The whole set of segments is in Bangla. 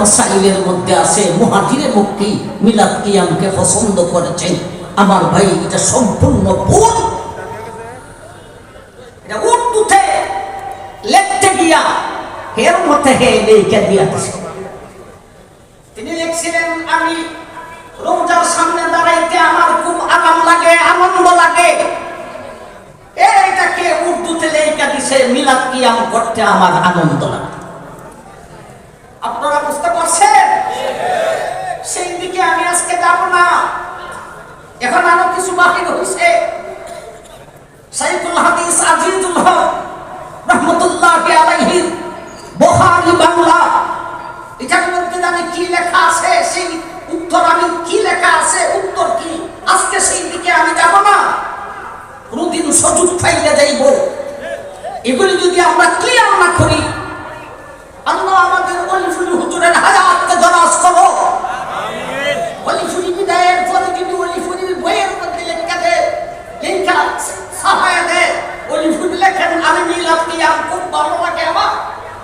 মাসাইলের মধ্যে আছে মুহাজিরে মুক্তি, মিলাদ কিয়ামকে পছন্দ করেছেন। আমার ভাই, এটা সম্পূর্ণ ভুল। উর্দুতে লিখতে গিয়া এর মধ্যে হে লেখা দিয়া তিনি লিখছিলেন, আমি রোজার সামনে দাঁড়াইতে আমার খুব আরাম লাগে, আনন্দ লাগে। এটাকে উর্দুতে লেখা দিছে, মিলাদ কিয়াম করতে আমার আনন্দ লাগে আপনারা বুঝতে পারছেন সেই দিকে আমি আজকে যাব না এখন আরও কিছু বাকি রয়েছে সাইফুল হাদিস আজিজুল হক রহমতুল্লাহ আলাইহির বুখারী বাংলা এটার মধ্যে জানি কি লেখা আছে সেই উত্তর আমি কি লেখা আছে উত্তর কি আজকে সেই দিকে আমি যাব না কোনদিন সুযোগ পাইলে যাইব এগুলি যদি আমরা ক্লিয়ার না করি, আল্লাহ আমাদের অলিফুলি হুজুরের হায়াতকে দরাজ করো। অলিফুলি বিদায়ের পরে যদি অলিফুলির বইয়ের মধ্যে লেখা দেয়, লেখা সাহায্য দেয়, অলিফুলি লেখেন, আমি মিলাদ কিয়াম খুব ভালো লাগে আমার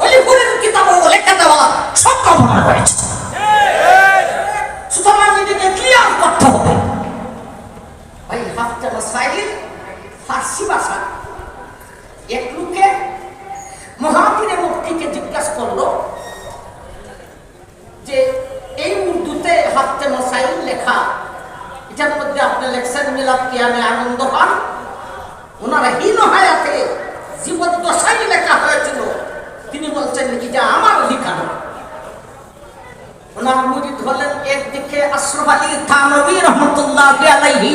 অলিফুলির কিতাবও লেখা দেওয়া সব কামনা করেছে সুতরাং নিজেকে ক্লিয়ার করতে হবে ভাই হাফতে মাসাইল ফার্সি ভাষা এক লোকে মহাবীরে জিজ্ঞাসা করল যে এই উর্দুতে হাফতে মাসাইল লেখা, এটার মধ্যে আপনি লেখছেন মিলাদ কিয়ামে আনন্দ পান ওনারা হীন হায়াতে জীবদ্দশাই লেখা হয়েছিল। তিনি বলছেন এটা আমার লেখা ওনার মুরিদ হলেন একদিকে আশরাফ আলী থানবী রহমতুল্লাহ আলাইহি,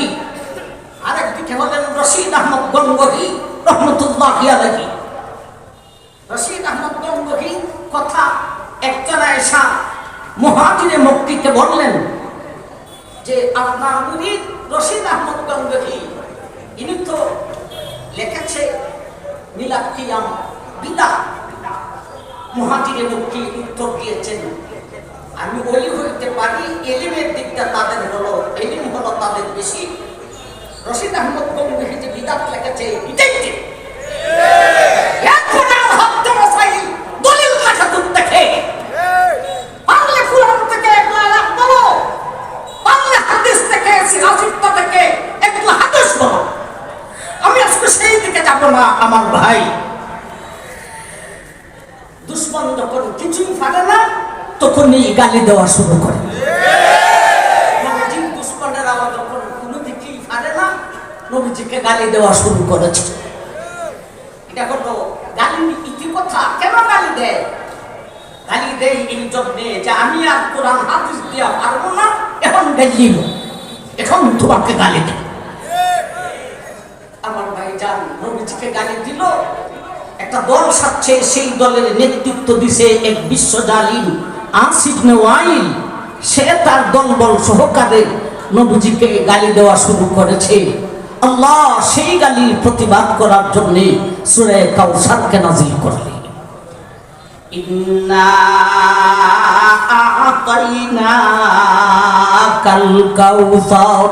আরেকদিকে হলেন রশিদ আহমদ গঙ্গহি রহমতুল্লাহ আলাইহি। রশিদ আহমদ গঙ্গহি কথা একজন এসা মহাজিরে মক্কিকে বললেন যে আপনার মুরিদ রশিদ আহমদ গঙ্গহি ইনি তো লিখেছে মিলাদ কিয়াম বিদা। মহাজিরে মক্কি উত্তর দিয়েছেন। আমি ওলি হইতে পারি, এলিমের দিকটা তাদের হলো, এলিম হলো তাদের বেশি। রশিদ আহমদ গঙ্গহি যে বিদাত লেখেছে এটাই ঠিক। এখন আর হত্যা মাসাইল দলিল লেখা দূর দেখে বাংলা কুরআন থেকে একলা আলাপ বলো বাংলা হাদিস থেকে সিরাজিত্তা থেকে একলা হাদিস বলো আমি আজকে সেই দিকে যাব না, আমার ভাই। দুশ্মন যখন কিছুই না, তখনই গালি দেওয়া শুরু করে। গালি গালি যে আমি আর কোরআন হাদিস দিয়া পারব না, এখন গালিল এখন তোমাকে গালি দেয় আমার ভাই যান নবীজিকে গালি দিল। একটা দল সাচ্ছে সেই দলের নেতৃত্ব দিছে এক বিশ্ব জালিম আসিফ ওয়াইল সে তার দলবল সহকারে নবীজিকে গালি দেওয়া শুরু করেছে। আল্লাহ সেই গালির প্রতিবাদ করার জন্য সুরে কাউসারকে নাজিল করলেন। ইন্না আতাইনা কাল কাউসার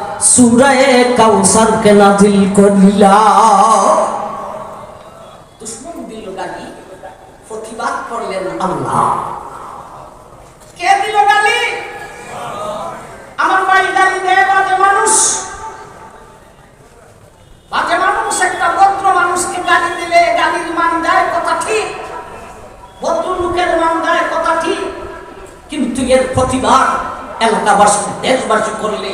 সূরায়ে কাউসারকে নাজিল করলাম দুশ্মন দিল গালি, প্রতিবাদ করলেন আল্লাহ। কে দিল গালি? আমার ভাই গালি দেয় বাজে মানুষ। বাজে মানুষ, একটা ভদ্র মানুষকে গালি দিলে গালির মান দেয়, কথা ঠিক। ভদ্র লোকের মান দেয়, কথা ঠিক। কিন্তু এর প্রতিবাদ এলাকাবাসী, দেশবাসী করলে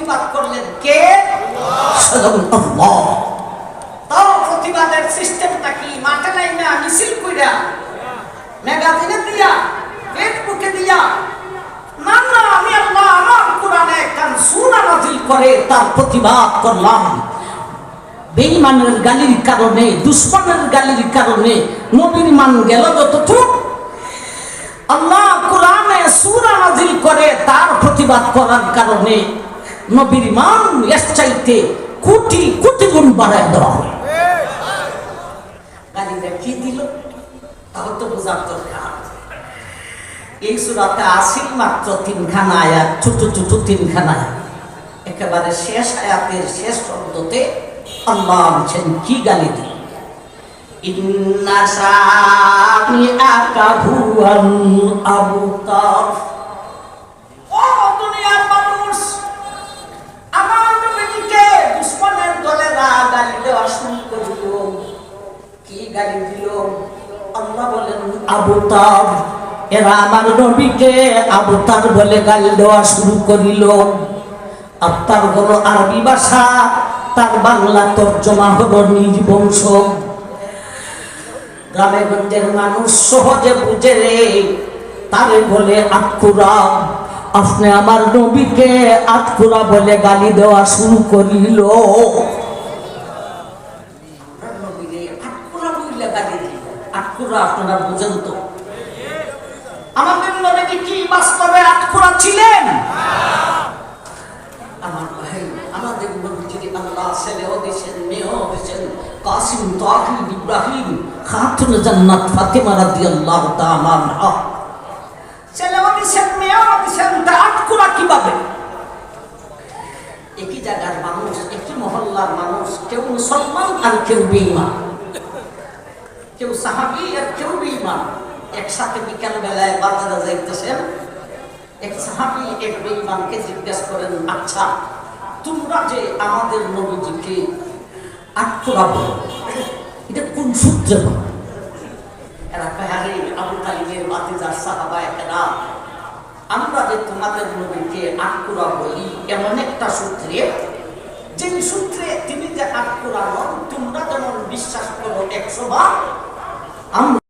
প্রতিবাদ করলেন কে? তাও প্রতিবাদের সিস্টেমটা কি? মাঠে নাই না মিছিল কইরা, ম্যাগাজিনে দিয়া ফেসবুকে দিয়া না না আমি আল্লাহ আমার কোরআনে সূরা নাযিল করে, তার প্রতিবাদ করলাম। গালির কারণে, দুশ্মনের গালির কারণে নবীর মান গেল যতটুক। আল্লাহ কোরআনে সূরা নাযিল করে, তার প্রতিবাদ করার কারণে নবীর মান এর চাইতে কোটি কোটি গুণ বাড়ায় দেওয়া হয়। গালিটা কি দিল? তাহলে তো বোঝার দরকার। এই সুরাতে আসিল মাত্র তিনখানা আয়াত, ছোট ছোট তিনখানা আয়াত। একেবারে শেষ আয়াতের শেষ শব্দতে আল্লাহ বলছেন, কি গালি দিল? ইন্না সামিআকা হুয়াল আবতার। ও দুনিয়ার মানুষ আমার নবীকে দুশ্মনের দলেরা গালি দেওয়া শুরু করল কি গালি দিল আল্লাহ বলেন আবতার এরা আমার নবীকে আবতার বলে গালি দেওয়া শুরু করিল। আবতার আরবি ভাষা, তার বাংলা তর্জমা গ্রামে গঞ্জের মানুষ সহজে বুঝে রে, তারে বলে আটকুরা আপনি আমার নবীকে আটকুরা বলে গালি দেওয়া শুরু করিল নবীরে আটকুরা বইলে গালি দিল আপনারা বুঝেন তো। আমাদের নবীজি কি বাস্তবে আটকুরা ছিলেন? আমার ভাই, আমাদের নবীজি আল্লাহ ছেলেও দিয়েছেন মেয়েও দিয়েছেন কাসিম তাহিদ ইব্রাহিম, খাতুন জান্নাত ফাতিমা রাদিয়াল্লাহু তাআলা আনহা। ছেলেও দিয়েছেন মেয়েও দিয়েছেন তা আটকুরা কীভাবে? একই জায়গার মানুষ, একই মহল্লার মানুষ, কেউ মুসলমান আর কেউ বেঈমান। কেউ সাহাবি আর কেউ বেঈমান। একসাথে বিকাল বেলায় বাজারে যাইতেছেন। এক সাহাবি, এক বেঈমানকে জিজ্ঞেস করেন আচ্ছা তোমরা যে আমাদের নবীজিকে বলো এটা কোন সূত্রে বলো এরা কাহারে আবু তালিবের বাতিজার সাহাবা একেরা আমরা যে তোমাদের নবীকে আটকুরা বলি এমন একটা সূত্রে যে সূত্রে তিনি যে আটকুরা নন তোমরা যেমন বিশ্বাস করো একশো বার আমরা